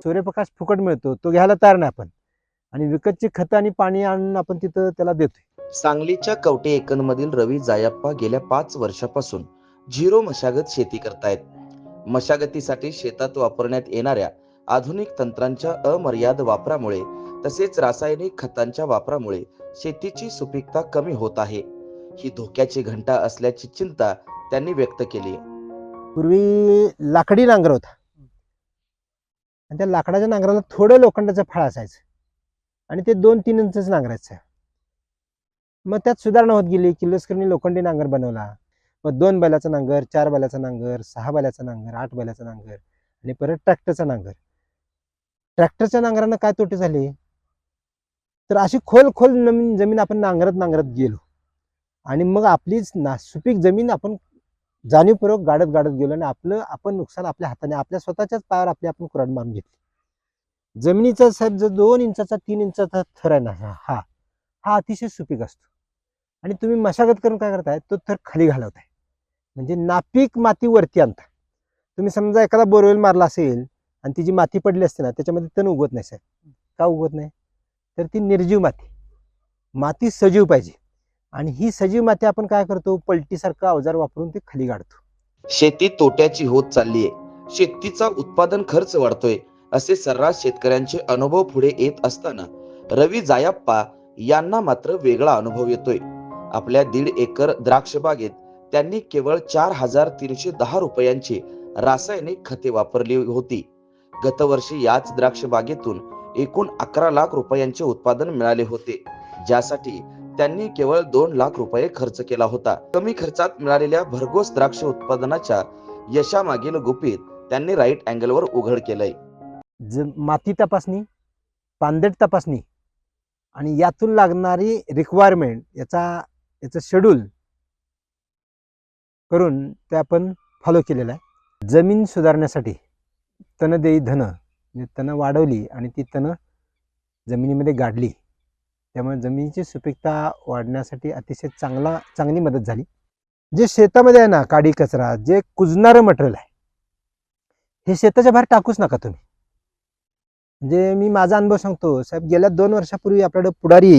सूर्यप्रकाश फुकट मिळतो तो घ्यायला तयार नाही आपण. आणि विकतची खतं आणि पाणी आणून आपण तिथं त्याला देतोय. सांगलीच्या कवटे एकंदमधील रवी जायप्पा गेल्या पाच वर्षापासून झिरो मशागत शेती करतायत. मशागतीसाठी शेतात वापरण्यात येणाऱ्या आधुनिक तंत्रांच्या अमर्याद वापरामुळे तसेच रासायनिक खतांच्या वापरामुळे शेतीची सुपीकता कमी होत आहे. ही धोक्याची घंटा असल्याची चिंता त्यांनी व्यक्त केली. पूर्वी लाकडी नांगर होता. आणि त्या लाकडाच्या नांगराला थोडं लोखंडाचं फळ असायचं. आणि ते दोन तीन इंचच नांगरायचं. मग त्यात सुधारणा होत गेली किर्लोस्करनी लोखंडी नांगर बनवला. मग दोन बैलाचा नांगर चार बैलाचा नांगर सहा बैलाचा नांगर आठ बैलाचा नांगर आणि परत ट्रॅक्टरचा नांगर. ट्रॅक्टरच्या नांगरानं काय तोटे झाले? तर अशी खोल खोल नवीन जमीन आपण नांगरत नांगरत गेलो. आणि मग आपलीच ना सुपीक जमीन आपण जाणीवपूर्वक गाडत गाडत गेलो आणि आपलं आपण नुकसान आपल्या हाताने आपल्या स्वतःच्याच पायावर आपली आपण कुराड मारून घेतली. जमिनीचा साहेब जो दोन इंचाचा तीन इंचाचा थर आहे ना हा हा हा अतिशय सुपीक असतो. आणि तुम्ही मशागत करून काय करताय तो थर खाली घालवताय. म्हणजे नापीक माती वरती आणता तुम्ही समजा एखादा बोरवेल मारला असेल आणि ती जी माती पडली असते ना त्याच्यामध्ये तण उगवत नाही साहेब. का उगवत नाही? तर ती निर्जीव माती. माती सजीव पाहिजे. आणि ही सजीव माती आपण काय करतो? पलटीसारखं अवजार वापरून ते खाली गाडतो शेती तोट्याची होत चालली आहे शेतीचा उत्पादन खर्च वाढतोय असे सर्रास शेतकऱ्यांचे अनुभव पुढे येत असताना रवी जायाप्पा यांना मात्र वेगळा अनुभव येतोय. आपल्या दीड एकर द्राक्ष बागेत त्यांनी केवळ चार हजार तीनशे दहा रुपयांची रासायनिक खते वापरली होती. गतवर्षी याच द्राक्ष बागेतून एकूण अकरा लाख रुपयांचे उत्पादन मिळाले होते. ज्यासाठी त्यांनी केवळ दोन लाख रुपये खर्च केला होता. कमी खर्चात मिळालेल्या भरघोस द्राक्ष उत्पादनाच्या यशामागील गुपित त्यांनी राईट अँगलवर उघड केलंय. ज माती तपासणी पानदेट तपासणी आणि यातून लागणारी रिक्वायरमेंट याचा याचं शेड्यूल करून ते आपण फॉलो केलेलं आहे. जमीन सुधारण्यासाठी तण देई धन म्हणजे तणं वाढवली आणि ती तणं जमिनीमध्ये गाडली त्यामुळे जमिनीची सुपीकता वाढण्यासाठी अतिशय चांगला चांगली मदत झाली. जे शेतामध्ये आहे ना काडी कचरा जे कुजणारं मटेरियल आहे हे शेताच्या बाहेर टाकूच नका तुम्ही. म्हणजे मी माझा अनुभव सांगतो साहेब गेल्या दोन वर्षापूर्वी आपल्याकडे पुढारी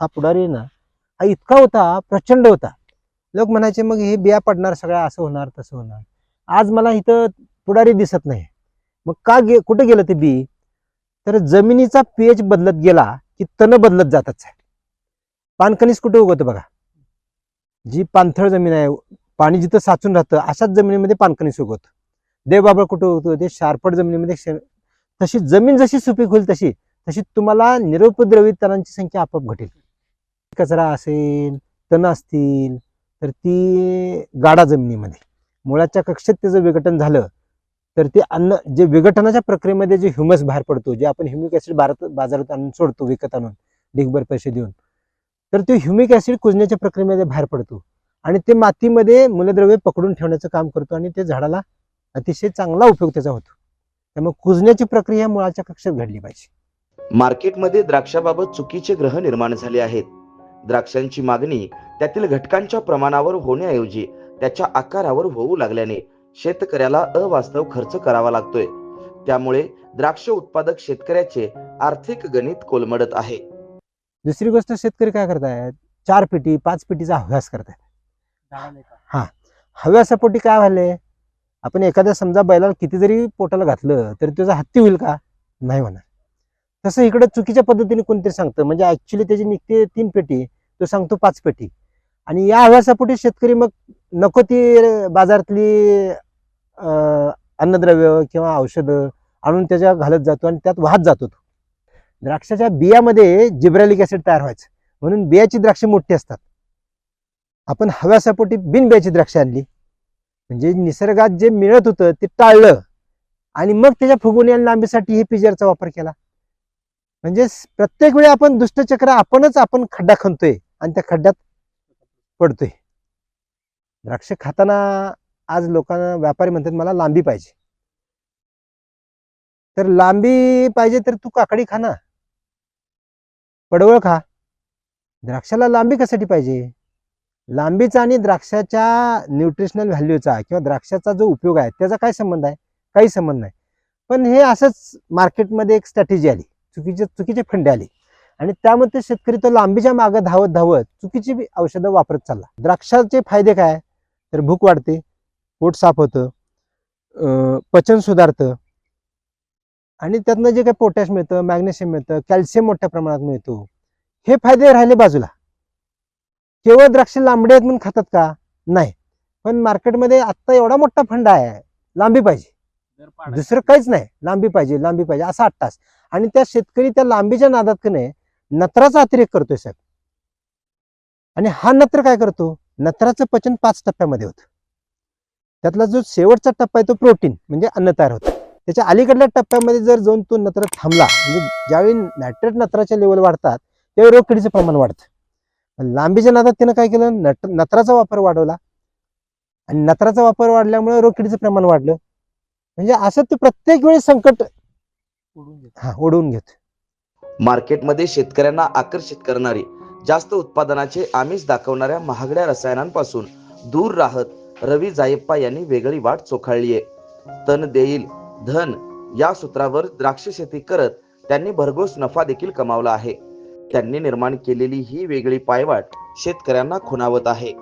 हा पुढारी ना हा इतका होता प्रचंड होता. लोक म्हणायचे मग हे बिया पडणार सगळ्या असं होणार तसं होणार. आज मला इथं पुढारी दिसत नाही. मग का गे कुठे गेलं ते बी? तर जमिनीचा पीएच बदलत गेला की तण बदलत जातात साहेब. पानकणीस कुठे उगवतं बघा. जी पाणथळ जमीन आहे पाणी जिथं साचून राहतं अशाच जमिनीमध्ये पानकणीस उगवतं. देवबाबळ कुठं उगवतो? ते शारपट जमिनीमध्ये तशी जमीन जशी सुपीक होईल तशी तशी तुम्हाला निरुपद्रवी तणांची संख्या आपोआप घटेल. कचरा असेल तण असतील तर ती गाडा जमिनीमध्ये. मुळाच्या कक्षेत त्याचं विघटन झालं तर ते अन्न जे विघटनाच्या प्रक्रियेमध्ये जे ह्युमस बाहेर पडतो जे आपण ह्युमिक ऍसिड भारत बाजारात आणून सोडतो विकत आणून डिगभर पैसे देऊन तर ते ह्युमिक ऍसिड कुजण्याच्या प्रक्रियेमध्ये बाहेर पडतो. आणि ते मातीमध्ये मूलद्रव्य पकडून ठेवण्याचं काम करतो आणि ते झाडाला अतिशय चांगला उपयोग त्याचा होतो. त्यामुळे कुजण्याची प्रक्रिया मुळाच्या कक्षेत घडली पाहिजे. मार्केटमध्ये द्राक्षाबाबत चुकीचे ग्रह निर्माण झाले आहेत. द्राक्षांची मागणी त्यातील घटकांच्या प्रमाणावर होण्याऐवजी त्याच्या आकारावर होऊ लागल्याने शेतकऱ्याला अवास्तव खर्च करावा लागतोय. त्यामुळे द्राक्ष उत्पादक शेतकऱ्याचे आर्थिक गणित कोलमडत आहे. दुसरी गोष्ट शेतकरी काय करतायत? चार पेटी पाच पेटीचा हव्यास करतायत. हा. हव्यासापोटी काय झाले आपण एखाद्या समजा बैलाला किती जरी पोटाला घातलं तरी त्याचा हत्ती होईल का? नाही म्हणा तसं इकडे चुकीच्या पद्धतीने कोणतरी सांगतं. म्हणजे ऍक्च्युली त्याची निघते तीन पेटी तो सांगतो पाच पेटी. आणि या हव्यासापोटी शेतकरी मग नको ती बाजारातली अन्नद्रव्य किंवा औषधं आणून त्याच्या घालत जातो आणि त्यात वाहत जातो तो. द्राक्षाच्या बियामध्ये जिब्रॅलिक ॲसिड तयार व्हायचं. म्हणून बियाची द्राक्षे मोठी असतात. आपण हव्यासापोटी बिन बियाची द्राक्षे आणली. म्हणजे निसर्गात जे मिळत होतं ते टाळलं. आणि मग त्याच्या फुगवणी आणि लांबीसाठी हे पिजरचा वापर केला. म्हणजे प्रत्येक वेळी आपण दुष्टचक्र आपणच आपण खड्डा खणतोय आणि त्या खड्ड्यात पडतोय. द्राक्ष खाताना आज लोकांना व्यापारी म्हणतात मला लांबी पाहिजे. तर लांबी पाहिजे तर तू काकडी खा ना. पडवळ खा. द्राक्षाला लांबी कशासाठी पाहिजे? लांबीचा आणि द्राक्षाच्या न्यूट्रिशनल व्हॅल्यूचा किंवा द्राक्षाचा जो उपयोग आहे त्याचा काय संबंध आहे? काही संबंध नाही. पण हे असंच मार्केटमध्ये एक स्ट्रॅटेजी आली. चुकीचे चुकीचे फंडे आले. आणि त्यामध्ये शेतकरी तो लांबीच्या मागे धावत धावत चुकीची औषधं वापरत चालला. द्राक्षाचे फायदे काय? तर भूक वाढते. पोट साफ होतं पचन सुधारतं आणि त्यातनं जे काही पोटॅश मिळतं मॅग्नेशियम मिळतं कॅल्शियम मोठ्या प्रमाणात मिळतो. हे फायदे राहिले बाजूला. केवळ द्राक्ष लांबडे आहेत म्हणून खातात का? नाही. पण मार्केटमध्ये आत्ता एवढा मोठा फंड आहे लांबी पाहिजे. दुसरं काहीच नाही. लांबी पाहिजे लांबी पाहिजे असा अट्टास आणि त्या शेतकरी त्या लांबीच्या नादात का नाही नत्राचा अतिरेक करतोय साहेब. आणि हा नत्र काय करतो? नत्राचं पचन पाच टप्प्यामध्ये होतं. त्यातला जो शेवटचा टप्पा आहे तो प्रोटीन म्हणजे अन्न तयार होतं. त्याच्या अलीकडल्या टप्प्यामध्ये जर जाऊन तो नत्र थांबला म्हणजे ज्यावेळी नायट्रेट नत्राचे लेवल वाढतात त्यावेळी रोगकिडीचं प्रमाण वाढतं. लांबीच्या नादात त्यानं काय केलं? नट नत्राचा वापर वाढवला. आणि नत्राचा वापर वाढल्यामुळे रोगकिडीचं प्रमाण वाढलं. म्हणजे असं ते प्रत्येक वेळी संकट हा ओढवून घेत. मार्केटमध्ये शेतकऱ्यांना आकर्षित करणारी जास्त उत्पादनाचे आमिष दाखवणाऱ्या महागड्या रसायनांपासून दूर राहत रवी जायप्पा यांनी वेगळी वाट चोखाळली आहे. तन देईल धन या सूत्रावर द्राक्ष शेती करत त्यांनी भरघोस नफा देखील कमावला आहे. त्यांनी निर्माण केलेली ही वेगळी पायवाट शेतकऱ्यांना खुणावत आहे.